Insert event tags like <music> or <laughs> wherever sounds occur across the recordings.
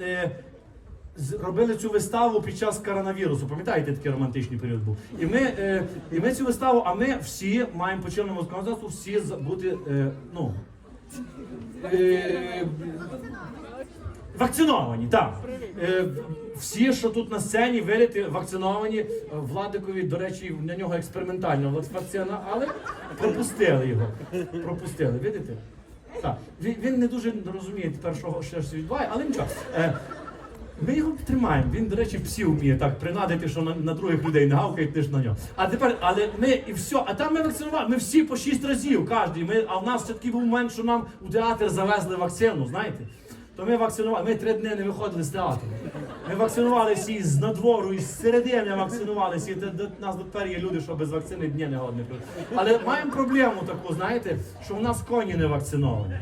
е, робили цю виставу під час коронавірусу. Пам'ятаєте, такий романтичний період був. І ми, е, і ми цю виставу, а ми всі маємо по чинному законодавству всі бути е, ну, е, вакциновані. Так. Е, всі, що тут на сцені, вирити, вакциновані. Владикові, до речі, на нього експериментальна вакцина, але пропустили його. Пропустили, видите? Так. Він, він не дуже розуміє тепер, що ще щось відбуває, але нічого. Е, ми його тримаємо. Він, до речі, всі вміє так принадити, що на, на других людей не гавкають, ніж на нього. А тепер, але ми і все, а там ми вакцинували, ми всі по шість разів, кожен. Ми, а в нас все такий був момент, що нам у театр завезли вакцину, знаєте? То ми вакцинували, ми три дні не виходили з театру. Ми вакцинувалися і з надвору, і з середини вакцинувалися. І до, до, нас тепер є люди, що без вакцини дні не годні. Але маємо проблему таку, знаєте, що в нас коні не вакциновані.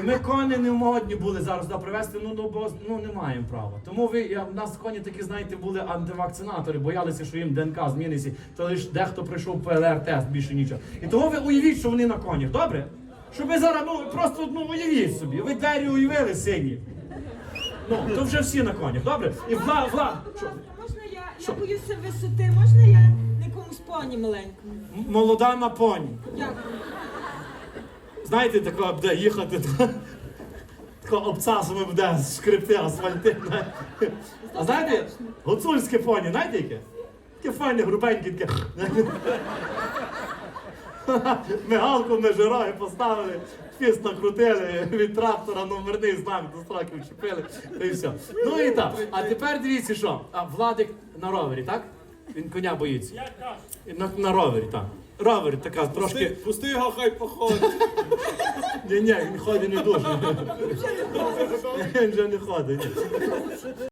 І ми коні не модні були зараз да, привезти, ну, ну, бо ну, не маємо права. Тому ви, я, в нас коні такі, знаєте, були антивакцинатори, боялися, що їм ДНК зміниться, то лише дехто прийшов ПЛР-тест, більше нічого. І того ви уявіть, що вони на конях, добре? Щоб ви зараз, ну, просто ну, уявіть собі, ви двері уявили сині. Ну, то вже всі на конях, добре? І вла, вла, що? Можна я? Що? Я боюся висоти, можна я на якомусь поні маленькому? М- молода на поні. Дякую. Знаєте, така буде їхати, така, така обцасами буде скрипти асфальти. А знаєте, гуцульське поні, знаєте яке? Таке файне, грубеньке, таке. <laughs> Мигалку не жирає, поставили, фіст накрутили, від трактора номерний знак до строків чіпили, і все. Ну і так. А тепер дивіться, що? А Владик на ровері, так? Він коня боїться. На, на ровері, так. Ровер така трошки. Пусти його, хай походить. Ні, ні, він ходить не дуже. Він вже не ходить. Ні.